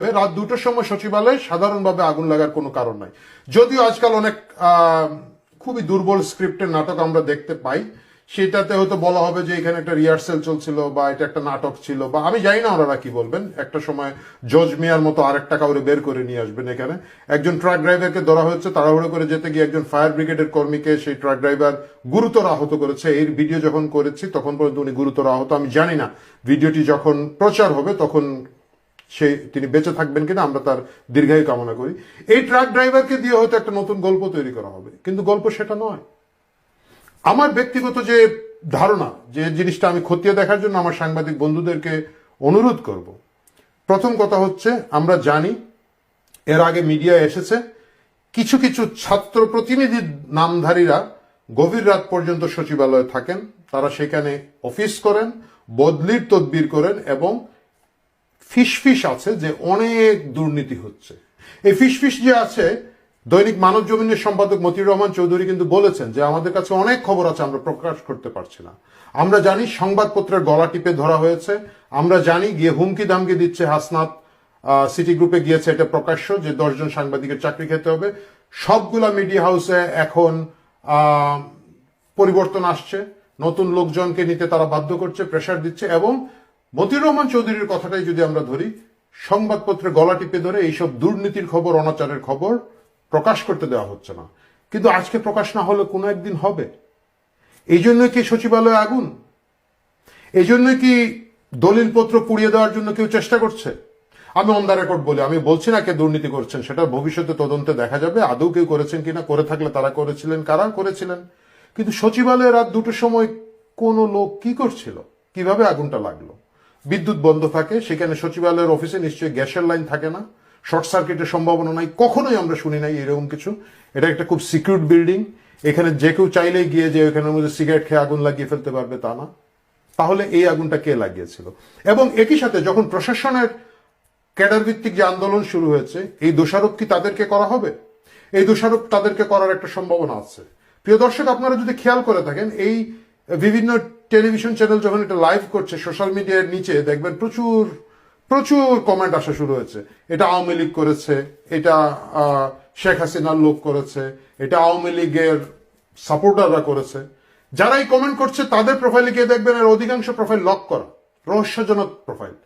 রাত দুটোর সময় সচিবালয়ে সাধারণভাবে আগুন লাগার কোনো কারণ নাই। যদিও আজকাল অনেক খুবই দুর্বল স্ক্রিপ্টের নাটক আমরা দেখতে পাই, সেটাতে হয়তো বলা হবে যে এখানে একটা রিহার্সেল চলছিল বা এটা একটা নাটক ছিল বা আমি জানি না ওনারা কি বলবেন। একটা সময় জজ মিয়ার মতো আরেকটা কাউরে বের করে নিয়ে আসবেন এখানে। একজন ট্রাক ড্রাইভারকে ধরা হয়েছে, তাড়াহুড়ো করে যেতে গিয়ে একজন ফায়ার ব্রিগেডের কর্মীকে সেই ট্রাক ড্রাইভার গুরুতর আহত করেছে। এই ভিডিও যখন করেছি, তখন পর্যন্ত উনি গুরুতর আহত, আমি জানি না। ভিডিওটি যখন প্রচার হবে, তখন সে তিনি বেঁচে থাকবেন কিনা আমরা তার দীর্ঘায়ু কামনা করি। এই ট্রাক ড্রাইভারকে দিয়ে হয়তো একটা নতুন গল্প তৈরি করা হবে, কিন্তু গল্প সেটা নয়। আমার ব্যক্তিগত যে ধারণা, যে জিনিসটা আমি খতিয়ে দেখার জন্য আমার সাংবাদিক বন্ধুদেরকে অনুরোধ করব, প্রথম কথা হচ্ছে আমরা জানি এর আগে মিডিয়া এসেছে, কিছু কিছু ছাত্র প্রতিনিধির নামধারীরা গভীর রাত পর্যন্ত সচিবালয়ে থাকেন, তারা সেখানে অফিস করেন, বদলির তদবির করেন এবং ফিসফিস আছে যে অনেক দুর্নীতি হচ্ছে। এই ফিসফিস যে আছে, দৈনিক মানব জমিনের সম্পাদক মতিউর রহমান চৌধুরী কিন্তু বলেছেন যে আমাদের কাছে অনেক খবর আছে, আমরা প্রকাশ করতে পারছি না। আমরা জানি সংবাদপত্রের গলা টিপে ধরা হয়েছে। আমরা জানি গিয়ে হুমকি দামকি দিচ্ছে হাসনাত সিটি গ্রুপে গিয়েছে এটা প্রকাশ্য যে দশজন সাংবাদিকের চাকরি খেতে হবে। সবগুলা মিডিয়া হাউসে এখন পরিবর্তন আসছে। নতুন লোকজনকে নিতে তারা বাধ্য করছে, প্রেশার দিচ্ছে এবং মতিউর রহমান চৌধুরীর কথাটাই যদি আমরা ধরি, সংবাদপত্রে গলা টিপে ধরে এইসব দুর্নীতির খবর, অনাচারের খবর প্রকাশ করতে দেওয়া হচ্ছে না। কিন্তু আজকে প্রকাশ না হলে কোনো একদিন হবে। এই জন্য কি সচিবালয়ে আগুন? এই জন্য কি দলিলপত্র পুড়িয়ে দেওয়ার জন্য কেউ চেষ্টা করছে? আমি অন দ্য রেকর্ড বলি, আমি বলছি না কে দুর্নীতি করছেন সেটা ভবিষ্যতে তদন্তে দেখা যাবে, আদৌ কেউ করেছেন কিনা, করে থাকলে তারা করেছিলেন, কারা করেছিলেন? কিন্তু সচিবালয়ে রাত দুটোর সময় কোন লোক কি করছিল? কীভাবে আগুনটা লাগল? বিদ্যুৎ বন্ধ থাকে, সেখানে সচিবালয়ের অফিসে নিশ্চয়ই গ্যাসের লাইন থাকে না। শর্ট সার্কিটের সম্ভাবনা নাই, কখনোই আমরা শুনি নাই এরকম কিছু। এটা একটা খুব সিকিউর বিল্ডিং এখানে যে কেউ চাইলেই গিয়ে যে ওখানের মধ্যে সিগারেট খেয়ে আগুন লাগিয়ে ফেলতে পারবে তা না। তাহলে এই আগুনটা কে লাগিয়েছিল? এবং একই সাথে যখন প্রশাসনের ক্যাডার ভিত্তিক যে আন্দোলন শুরু হয়েছে, এই দোষারোপ কি তাদেরকে করা হবে? এই দোষারোপ তাদেরকে করার একটা সম্ভাবনা আছে। প্রিয় দর্শক, আপনারা যদি খেয়াল করে থাকেন, এই বিভিন্ন টেলিভিশন চ্যানেল যখন এটা লাইভ করছে সোশ্যাল মিডিয়ার নিচে দেখবেন প্রচুর প্রচুর কমেন্ট আসা শুরু হয়েছে। এটা আওয়ামী লীগ করেছে, এটা শেখ হাসিনার লোক করেছে, এটা আওয়ামী লীগের সাপোর্টাররা করেছে। যারা এই কমেন্ট করছে, তাদের প্রোফাইলে গিয়ে দেখবেন এর অধিকাংশ প্রোফাইল লক করা, রহস্যজনক প্রোফাইল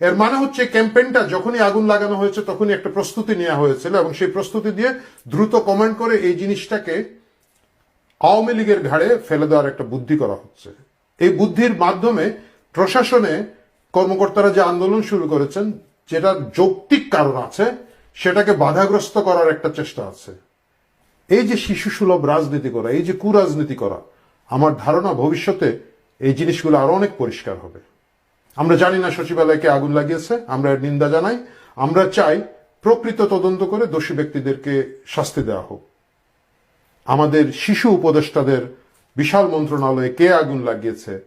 এর মানে হচ্ছে ক্যাম্পেইনটা যখনই আগুন লাগানো হয়েছে, তখনই একটা প্রস্তুতি নেওয়া হয়েছিল এবং সেই প্রস্তুতি দিয়ে দ্রুত কমেন্ট করে এই জিনিসটাকে আওয়ামী লীগের ঘাড়ে ফেলে দেওয়ার একটা বুদ্ধি করা হচ্ছে। এই বুদ্ধির মাধ্যমে প্রশাসনে কর্মকর্তারা যে আন্দোলন শুরু করেছেন যেটা যৌক্তিক কারণ আছে, সেটাকে বাধাগ্রস্ত করার একটা চেষ্টা আছে। এই যে শিশু সুলভ রাজনীতি করা, এই যে কুরাজনীতি করা, আমার ধারণা ভবিষ্যতে এই জিনিসগুলো আরও অনেক পরিষ্কার হবে। আমরা জানি না সচিবালয়কে আগুন লাগিয়েছে, আমরা নিন্দা জানাই। আমরা চাই প্রকৃত তদন্ত করে দোষী ব্যক্তিদেরকে শাস্তি দেওয়া হোক। আমাদের শিশু উপদেষ্টাদের বিশাল মন্ত্রণালয়ে কে আগুন লাগিয়েছে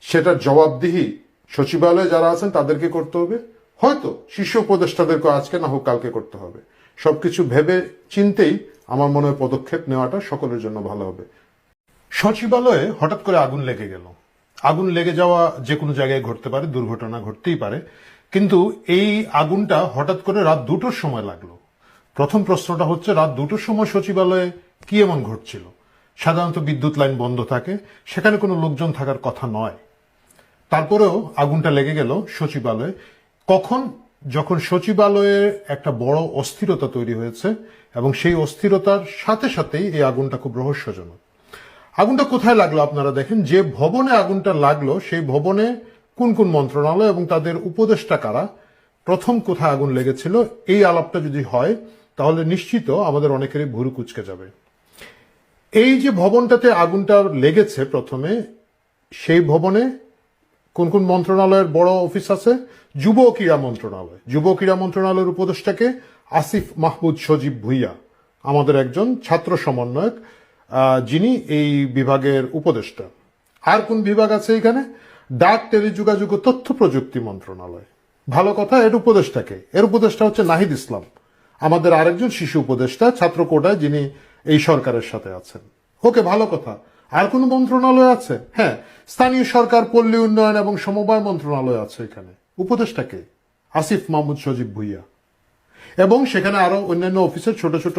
সেটার জবাবদিহি সচিবালয়ে যারা আছেন তাদেরকে করতে হবে। হয়তো শিশু উপদেষ্টাদেরকে আজকে না হোক কালকে করতে হবে। সবকিছু ভেবে চিনতেই আমার মনে হয় পদক্ষেপ নেওয়াটা সকলের জন্য ভালো হবে। সচিবালয়ে হঠাৎ করে আগুন লেগে গেল। আগুন লেগে যাওয়া যে কোনো জায়গায় ঘটতে পারে, দুর্ঘটনা ঘটতেই পারে। কিন্তু এই আগুনটা হঠাৎ করে রাত দুটোর সময় লাগল। প্রথম প্রশ্নটা হচ্ছে, রাত দুটোর সময় সচিবালয়ে কি এমন ঘটছিল? সাধারণত বিদ্যুৎ লাইন বন্ধ থাকে, সেখানে কোনো লোকজন থাকার কথা নয়। তারপরেও আগুনটা লেগে গেল সচিবালয়ে। কখন? যখন সচিবালয়ে একটা বড় অস্থিরতা তৈরি হয়েছে এবং সেই অস্থিরতার সাথে সাথেই এই আগুনটা খুব রহস্যজনক। আগুনটা কোথায় লাগল আপনারা দেখেন? যে ভবনে আগুনটা লাগল, সেই ভবনে কোন কোন মন্ত্রণালয় এবং তাদের উপদেষ্টা কারা, প্রথম কোথায় আগুন লেগেছিল, এই আলাপটা যদি হয়, তাহলে নিশ্চিত আমাদের অনেকেরই ভুরু কুচকে যাবে। এই যে ভবনটাতে আগুনটা লেগেছে প্রথমে, সেই ভবনে কোন কোন মন্ত্রণালয়ের বড় অফিস আছে? যুব ক্রীড়া মন্ত্রণালয়। যুব ক্রীড়া মন্ত্রণালয়ের উপদেষ্টাকে আসিফ মাহমুদ সজীব ভুইয়া, আমাদের একজন ছাত্র সমন্বয়ক যিনি এই বিভাগের উপদেষ্টা। আর কোন বিভাগ আছে এখানে? ডাক, টেলিযোগাযোগ ও তথ্য প্রযুক্তি মন্ত্রণালয়। ভালো কথা, এর উপদেষ্টাকে। এর উপদেষ্টা হচ্ছে নাহিদ ইসলাম, আমাদের আরেকজন শিশু উপদেষ্টা, ছাত্র কোটায়, যিনি এই সরকারের সাথে আছেন। ওকে, ভালো কথা। আর কোন মন্ত্রণালয় আছে? হ্যাঁ স্থানীয় সরকার, পল্লী উন্নয়ন এবং সমবায় মন্ত্রণালয় আছে এখানে। উপদেষ্টাকে আসিফ মাহমুদ সজীব ভুইয়া। এবং সেখানে আরও অন্যান্য অফিসের ছোট ছোট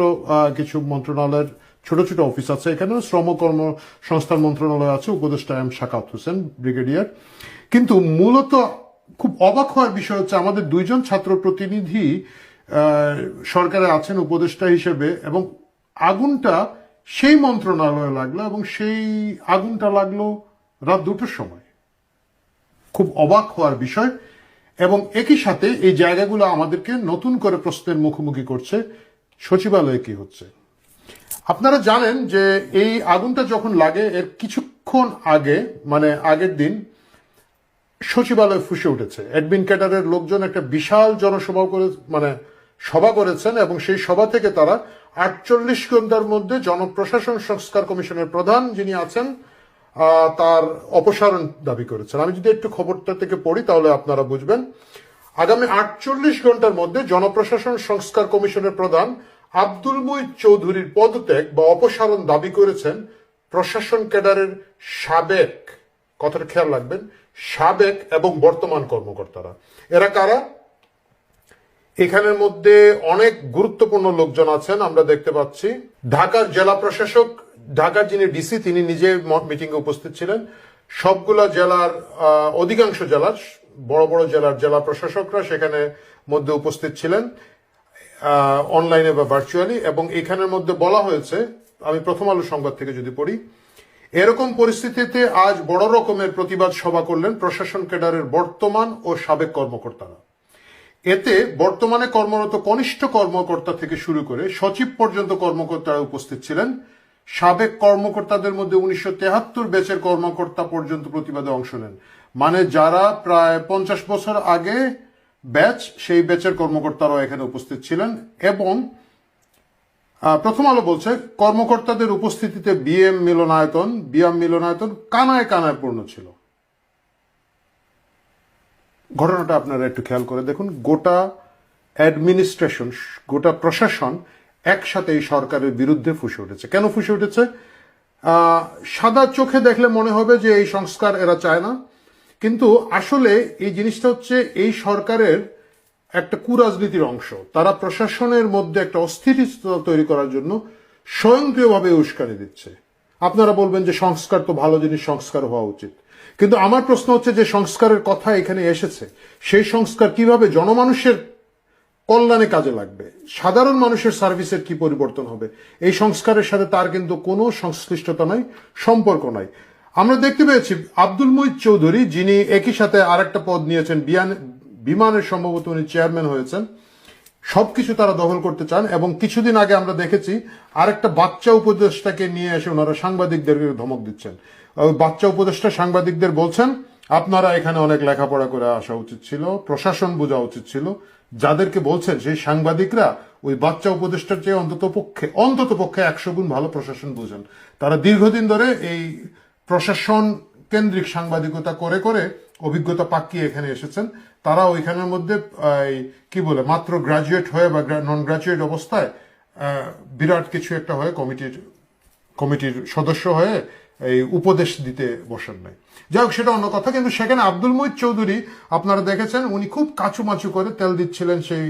কিছু মন্ত্রণালয়ের ছোট ছোট অফিস আছে। এখানে শ্রম কর্ম সংস্থার মন্ত্রণালয় আছে, উপদেষ্টা এম শাকাত হোসেন, ব্রিগেডিয়ার। কিন্তু মূলত খুব অবাক হওয়ার বিষয় হচ্ছে আমাদের দুইজন ছাত্র প্রতিনিধি সরকারে আছেন উপদেষ্টা হিসেবে এবং আগুনটা সেই মন্ত্রণালয়ে লাগল এবং সেই আগুনটা লাগল রাত দুটোর সময়। খুব অবাক হওয়ার বিষয় এবং একই সাথে এই জায়গাগুলো আমাদেরকে নতুন করে প্রশ্নের মুখোমুখি করছে, সচিবালয়ে কি হচ্ছে? আপনারা জানেন যে এই আগুনটা যখন লাগে, এর কিছুক্ষণ আগে মানে আগের দিন সচিবালয় ফুসে উঠেছে। অ্যাডমিন ক্যাডারের লোকজন একটা বিশাল জনসভা করে মানে সভা করেছেন এবং সেই সভা থেকে তারা আটচল্লিশ ঘণ্টার মধ্যে জনপ্রশাসন সংস্কার কমিশনের প্রধান যিনি আছেন তার অপসারণ দাবি করেছেন। আমি যদি একটু খবরটা থেকে পড়ি, তাহলে আপনারা বুঝবেন। আগামী আটচল্লিশ ঘণ্টার মধ্যে জনপ্রশাসন সংস্কার কমিশনের প্রধান আব্দুল মুইদ চৌধুরীর পদত্যাগ বা অপসারণ দাবি করেছেন প্রশাসন ক্যাডারের সাবেক, কথাটা খেয়াল রাখবেন, সাবেক এবং বর্তমান কর্মকর্তারা। এরা কারা? এখানের মধ্যে অনেক গুরুত্বপূর্ণ লোকজন আছেন, আমরা দেখতে পাচ্ছি। ঢাকার জেলা প্রশাসক, ঢাকার যিনি ডিসি, তিনি নিজে মিটিং এ উপস্থিত ছিলেন। সবগুলা জেলার অধিকাংশ জেলার, বড় বড় জেলার জেলা প্রশাসকরা সেখানে মধ্যে উপস্থিত ছিলেন অনলাইনে বা ভার্চুয়ালি। এবং এখানের মধ্যে বলা হয়েছে, আমি প্রথম আলো সংবাদ থেকে যদি পড়ি, এরকম পরিস্থিতিতে আজ বড় রকমের প্রতিবাদ সভা করলেন প্রশাসন ক্যাডারের বর্তমান ও সাবেক কর্মকর্তারা। এতে বর্তমানে কর্মরত কনিষ্ঠ কর্মকর্তা থেকে শুরু করে সচিব পর্যন্ত কর্মকর্তারা উপস্থিত ছিলেন। সাবেক কর্মকর্তাদের মধ্যে উনিশশো তেহাত্তর ব্যাচের কর্মকর্তা পর্যন্ত প্রতিবাদে অংশ নেন। মানে যারা প্রায় পঞ্চাশ বছর আগে ব্যাচ, সেই ব্যাচের কর্মকর্তারাও এখানে উপস্থিত ছিলেন এবং প্রথম আলো বলছে, কর্মকর্তাদের উপস্থিতিতে বিএম মিলনায়তন বিএম মিলনায়তন কানায় কানায় পূর্ণ ছিল। ঘটনাটা আপনারা একটু খেয়াল করে দেখুন, গোটা অ্যাডমিনিস্ট্রেশন গোটা প্রশাসন একসাথে এই সরকারের বিরুদ্ধে ফুসে উঠেছে। কেন ফুসে উঠেছে? সাদা চোখে দেখলে মনে হবে যে এই সংস্কার এরা চায় না। কিন্তু আসলে এই জিনিসটা হচ্ছে এই সরকারের একটা কুরাজনীতির অংশ। তারা প্রশাসনের মধ্যে একটা অস্থিরতা তৈরি করার জন্য স্বয়ংক্রিয়ভাবে উস্কানি দিচ্ছে। আপনারা বলবেন যে সংস্কার তো ভালো জিনিস, সংস্কার হওয়া উচিত। কিন্তু আমার প্রশ্ন হচ্ছে যে সংস্কারের কথা এখানে এসেছে, সেই সংস্কার কীভাবে জনমানুষের কল্যাণে কাজে লাগবে? সাধারণ মানুষের সার্ভিসের কি পরিবর্তন হবে? এই সংস্কারের সাথে তার কিন্তু কোনো সংশ্লিষ্টতা নাই, সম্পর্ক নাই। আমরা দেখতে পেয়েছি আব্দুল মুইদ চৌধুরী, যিনি একই সাথে আরেকটা পদ নিয়েছেন, বিয়ান- বিমানের সম্ভবত উনি চেয়ারম্যান হয়েছেন। সবকিছু তারা দখল করতে চান এবং কিছুদিন আগে আমরা দেখেছি আরেকটা বাচ্চা উপদেষ্টাকে নিয়ে এসে ওনারা সাংবাদিকদেরকে ধমক দিচ্ছেন। বাচ্চা উপদেষ্টা সাংবাদিকদের বলছেন, আপনারা এখানে অনেক লেখাপড়া করে আসা উচিত ছিল, প্রশাসন বোঝা উচিত ছিল। যাদেরকে বলছেন, সেই সাংবাদিকরা ওই বাচ্চা উপদেষ্টার চেয়ে অন্তত পক্ষে অন্তত পক্ষে একশো গুণ ভালো প্রশাসন বোঝেন। তারা দীর্ঘদিন ধরে এই প্রশাসন কেন্দ্রিক সাংবাদিকতা করে করে অভিজ্ঞতা পাকিয়ে এখানে এসেছেন। তারা ওইখানের মধ্যে কি বলে, মাত্র গ্রাজুয়েট হয়ে বা নন গ্রাজুয়েট অবস্থায় বিরাট কিছু একটা হয়ে কমিটির কমিটির সদস্য হয়ে এই উপদেশ দিতে বসেন নাই। যাই হোক, সেটা অন্য কথা, কিন্তু সেখানে আব্দুল মুহিত চৌধুরী, আপনারা দেখেছেন, উনি খুব কাচুমাচু করে তেল দিচ্ছিলেন সেই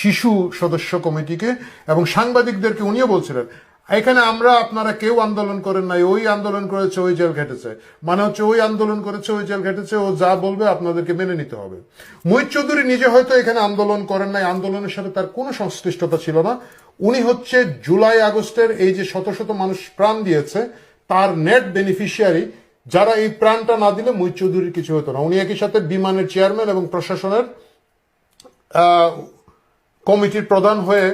শিশু সদস্য কমিটিকে, এবং সাংবাদিকদেরকে উনিও বলছিলেন এখানে আমরা আপনারা কেউ আন্দোলন করেন নাই, ওই আন্দোলন করেছে, ওই জেল ঘেটেছে মানে হচ্ছে ওই আন্দোলন করেছে, ওই জেল ঘেটেছে ও যা বলবে আপনাদেরকে মেনে নিতে হবে। মুহিত চৌধুরী নিজে হয়তো এখানে আন্দোলন করেন নাই, আন্দোলনের সাথে তার কোনো সংশ্লিষ্টতা ছিল না। উনি হচ্ছে জুলাই আগস্টের এই যে শত শত মানুষ প্রাণ দিয়েছে, তার নেট বেনিফিশিয়ারি, যারা এই প্রাণটা না দিলে মুহিত চৌধুরীর কিছু হতো না। উনি একই সাথে বিমানের চেয়ারম্যান এবং প্রশাসনের কমিটির প্রধান হয়ে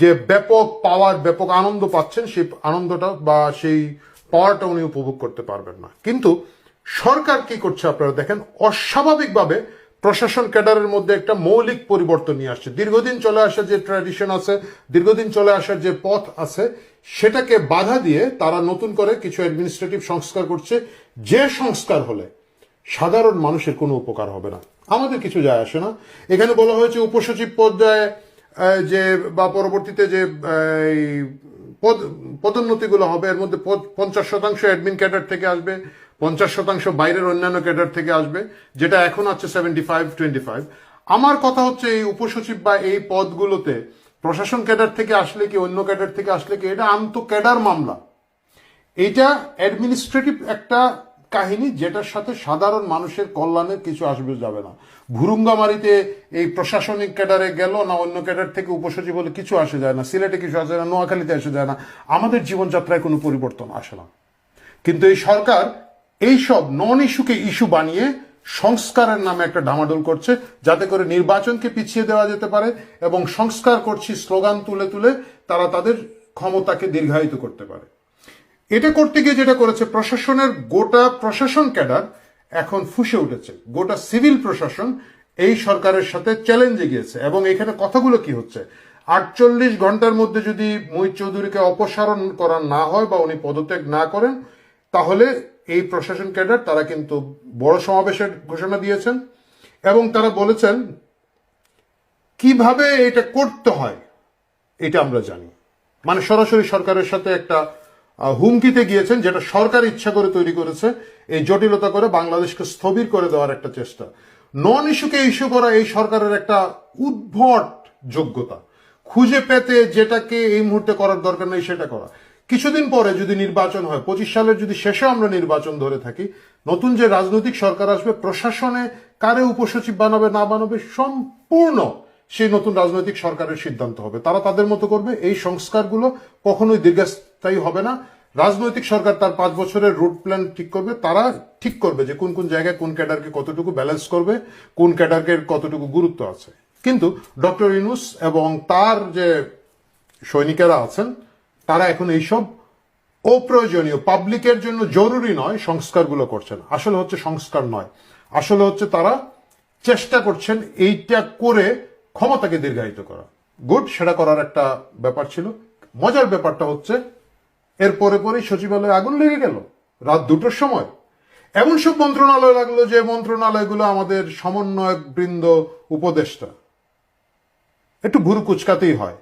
যে ব্যাপক পাওয়ার, ব্যাপক আনন্দ পাচ্ছেন, সেই আনন্দটা বা সেই পাওয়ারটা উনি উপভোগ করতে পারবেন না। কিন্তু সরকার কি করছে আপনারা দেখেন, অস্বাভাবিকভাবে প্রশাসন ক্যাডারের মধ্যে একটা মৌলিক পরিবর্তন নিয়ে আসছে। দীর্ঘদিন চলে আসা যে ট্র্যাডিশন আছে, দীর্ঘদিন চলে আসার যে পথ আছে, সেটাকে বাধা দিয়ে তারা নতুন করে কিছু অ্যাডমিনিস্ট্রেটিভ সংস্কার করছে। যে সংস্কার হলে সাধারণ মানুষের কোনো উপকার হবে না। আমাদের কিছু যায় আসে না। এখানে বলা হয়েছে উপসচিব পর্যায়ে যে, বা পরবর্তীতে যে পদোন্নতিগুলো হবে, এর মধ্যে পঞ্চাশ শতাংশ অ্যাডমিন ক্যাডার থেকে আসবে, পঞ্চাশ শতাংশ বাইরের অন্যান্য ক্যাডার থেকে আসবে, যেটা এখন আছে সেভেন্টি ফাইভ টোয়েন্টি ফাইভ আমার কথা হচ্ছে এই উপসচিব বা এই পদগুলোতে প্রশাসন ক্যাডার থেকে আসলে কি, অন্য ক্যাডার থেকে আসলে কি, এটা আন্ত ক্যাডার মামলা। এটা অ্যাডমিনিস্ট্রেটিভ একটা কাহিনী যেটার সাথে সাধারণ মানুষের কল্যাণের কিছু আসবে যাবে না। ভুরুঙ্গামারিতে এই প্রশাসনিক ক্যাডারে গেল না অন্য ক্যাডার থেকে উপসচিব বলে কিছু আসে যায় না, সিলেটে কিছু আসে না, নোয়াখালীতে আসে যায় না। আমাদের জীবনযাত্রায় কোনো পরিবর্তন আসে না। কিন্তু এই সরকার এইসব নন ইস্যুকে ইস্যু বানিয়ে সংস্কারের নামে একটা ডামাডোল করছে, যাতে করে নির্বাচনকে পিছিয়ে দেওয়া যেতে পারে এবং সংস্কার করছি স্লোগান তুলে তুলে তারা তাদের ক্ষমতাকে দীর্ঘায়িত করতে পারে। এটা করতে গিয়ে যেটা করেছে, প্রশাসনের গোটা প্রশাসন ক্যাডার এখন ফুসে উঠেছে। গোটা সিভিল প্রশাসন এই সরকারের সাথে চ্যালেঞ্জে গিয়েছে। এবং এখানে কথাগুলো কি হচ্ছে? আটচল্লিশ ঘণ্টার মধ্যে যদি মোহিত চৌধুরীকে অপসারণ করা না হয় বা উনি পদত্যাগ না করেন, তাহলে এই প্রশাসন ক্যাডার, তারা কিন্তু বড় সমাবেশের ঘোষণা দিয়েছেন। এবং তারা বলেছেন, কীভাবে এটা করতে হয়, এটা আমরা জানি। মানে সরাসরি সরকারের সাথে একটা হুমকিতে গিয়েছেন, যেটা সরকার ইচ্ছা করে তৈরি করেছে, এই জটিলতা করে বাংলাদেশকে স্থবির করে দেওয়ার একটা চেষ্টা। নন ইস্যুকে ইস্যু করা এই সরকারের একটা উদ্ভট যোগ্যতা। খুঁজে পেতে যেটাকে এই মুহূর্তে করার দরকার নেই, সেটা করা। কিছুদিন পরে যদি নির্বাচন হয়, পঁচিশ সালের যদি শেষে আমরা নির্বাচন ধরে থাকি, নতুন যে রাজনৈতিক সরকার আসবে, প্রশাসনে কারে উপসচিব বানাবে, না বানাবে, সম্পূর্ণ সেই নতুন রাজনৈতিক সরকারের সিদ্ধান্ত হবে। তারা তাদের মতো করবে, এই সংস্কারগুলো কখনোই দীর্ঘস্থায়ী হবে না। রাজনৈতিক সরকার তার পাঁচ বছরের রুট প্ল্যান ঠিক করবে, তারা ঠিক করবে যে কোন কোন জায়গায় কোন ক্যাডারকে কতটুকু ব্যালেন্স করবে, কোন ক্যাডারকে কতটুকু গুরুত্ব আছে। কিন্তু ডক্টর ইনুস এবং তার যে সৈনিকেরা আছেন, তারা এখন এইসব অপ্রয়োজনীয় পাবলিকের জন্য জরুরি নয়, সংস্কারগুলো করছেন। আসলে হচ্ছে সংস্কার নয়। আসলে হচ্ছে তারা চেষ্টা করছেন এইটা করে ক্ষমতাকে দীর্ঘায়িত করা। গুড সেটা করার একটা ব্যাপার ছিল। মজার ব্যাপারটা হচ্ছে, এর পরে পরেই সচিবালয়ে আগুন লেগে গেল, রাত দুটোর সময়। এমন সব মন্ত্রণালয় লাগল যে মন্ত্রণালয়গুলো আমাদের সমন্বয়ক বৃন্দ উপদেষ্টা, একটু ভুরু কুচকাতেই হয়।